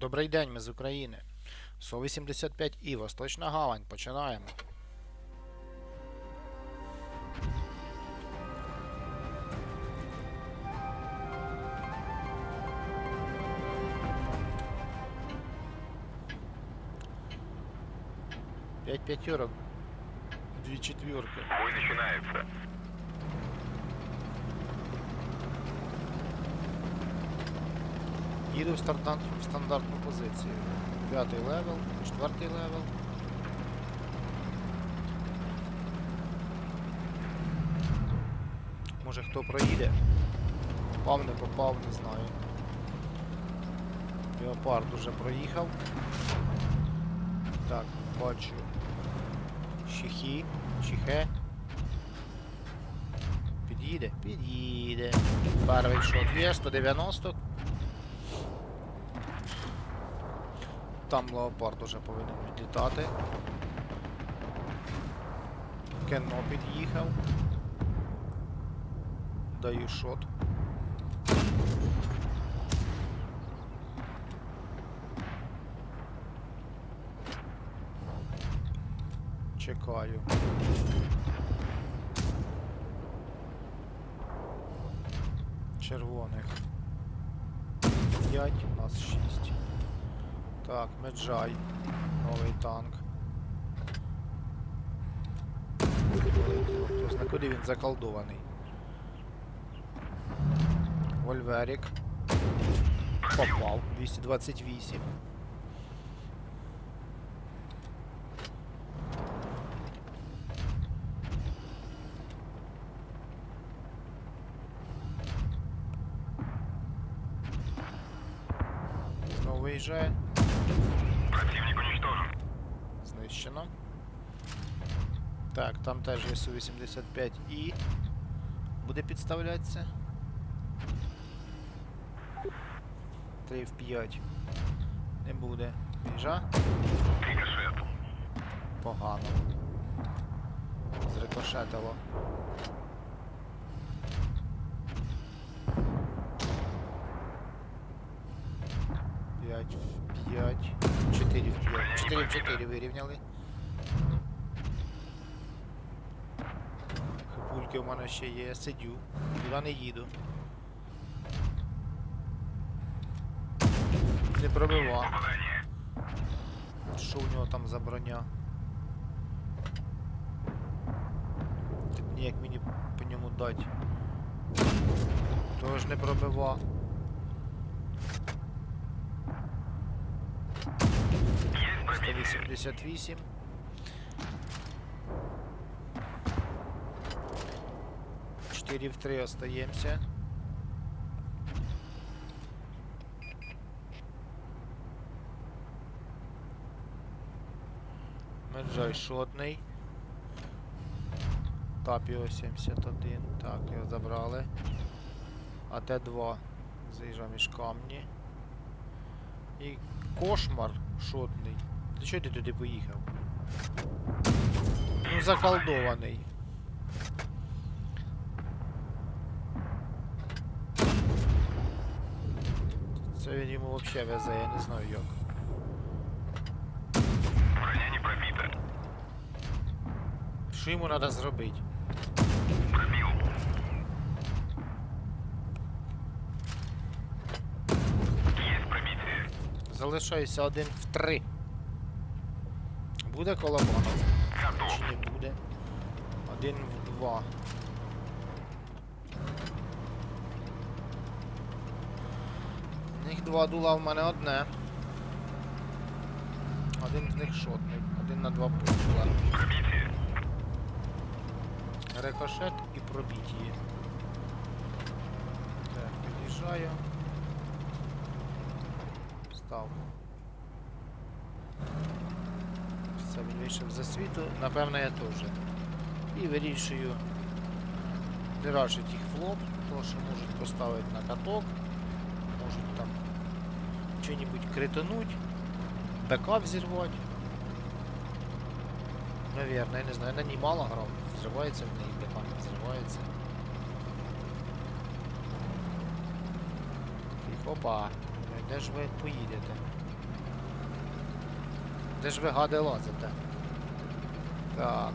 Добрий день, ми з України. Су-85 і Восточна Гавань. Починаємо. П'ять п'ятерок. Дві четвірки. Бой начинается. Їду в, старта- в стандартну позицію. П'ятий левел, четвертий левел. Може хто проїде? Попав, не попав, не знаю. Леопард уже проїхав. Так, бачу. Щихі, щихе. Під'їде? Під'їде. Перший шот є, 190. Там леопард уже повинен відлітати. Кенно під'їхав. Даю шот. Чекаю. Червоних 5, у нас 6. Так, Меджай. Новий танк. Тобто, на куди він заколдований? Вольверік. Попав. 228. Знову виїжджає. Противник уничтожен. Знищено. Так, там теж є Су-85 і буде підставлятися. 3 в 5. Не буде. Біжа? Рикошет. Погано. Зрикошетило. П'ять в п'ять. Чотири в п'ять. Чотири в чотири вирівняли. Хипульки в мене ще є. я Сидю. Куди не їду. Не пробивав. Попадание. Що у нього там за броня? Ніяк мені по ньому дати. Того ж не пробива. 188. Чотири в три остаємося. Меджай шотний. Тапіо 71. Так, його забрали. А Т2 заїжджав між камні. І кошмар шотний. Для чого ти туди поїхав? Ну, заколдований. Це він йому взагалі везе, я не знаю як. Броня не пробита. Що йому треба зробити? Пробил. Есть пробитие. Залишаюся один в три. Буде колобанов? Готов. Чи не буде? Один в два. В них два дула, в мене одне. Один з них шотний. Один на два. Пробитие. Рикошет і пробіть. Так, під'їжджаю. Став. Все, вийшов за світу. Напевно, я теж. І вирішую не їх флоп, тому що можуть поставити на каток, можуть там що-нибудь критануть, БК взірвати. Наверное, я не знаю, на ній мало грав, взривається в неї, БК не взривається. Опа, де ж ви поїдете? Де ж ви гади лазите? Так.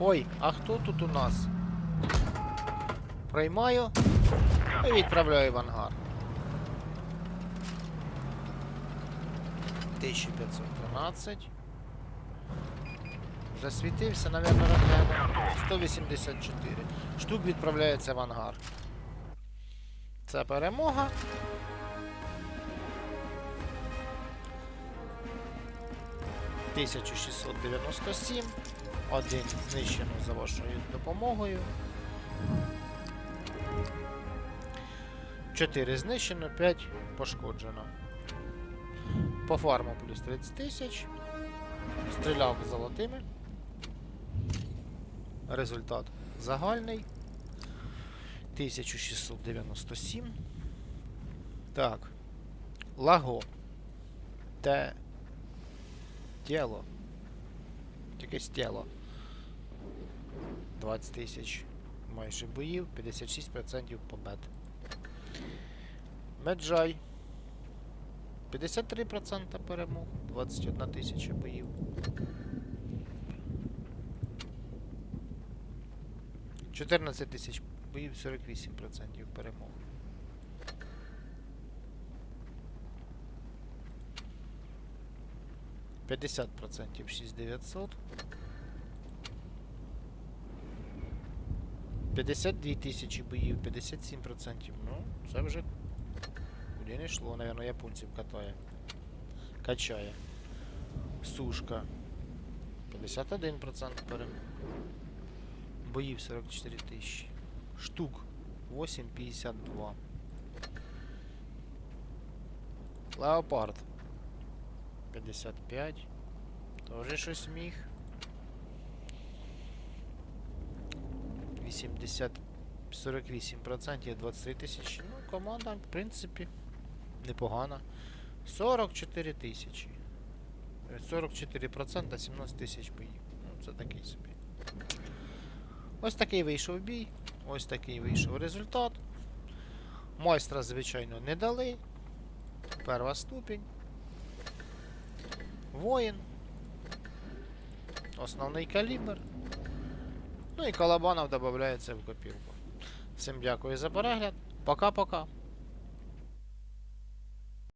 Ой, а хто тут у нас? Приймаю і відправляю в ангар. 1513. Засвітився, навірно, розглянув. 184. Штук відправляється в ангар. Це перемога. Тисячу шістсот дев'яносто сім. Один знищено за вашою допомогою. 4 знищено, 5 пошкоджено. По фарму плюс 30 тисяч. Стріляв золотими. Результат загальний. 1697. Так. Лаго. Те. Тіло. Якесь тіло. 20 тисяч майже боїв, 56% побед. Меджай. 53% перемог, 21 тисяча боїв. Чотирнадцять тисяч боїв, 48% перемог. П'ятдесят процентів шість дев'ятсот. П'ятдесят дві тисячі боїв, 57%. Ну, це вже куди не йшло, наверное, японців катає. Качає. Сушка. 51% перемог. Боїв 44 тисячі. Штук 8,52. Леопард 55. Тоже щось міг. 80 48% 23 тисячі. Ну, команда, в принципі, непогана. 44 тисячі. Е, 44% 17 тисяч боїв. Ну, це такий собі. Ось такий вийшов бій. Ось такий вийшов результат. Майстра, звичайно, не дали. Перша ступінь. Воїн. Основний калібр. Ну і Калабанов додається в копілку. Всім дякую за перегляд. Пока-пока.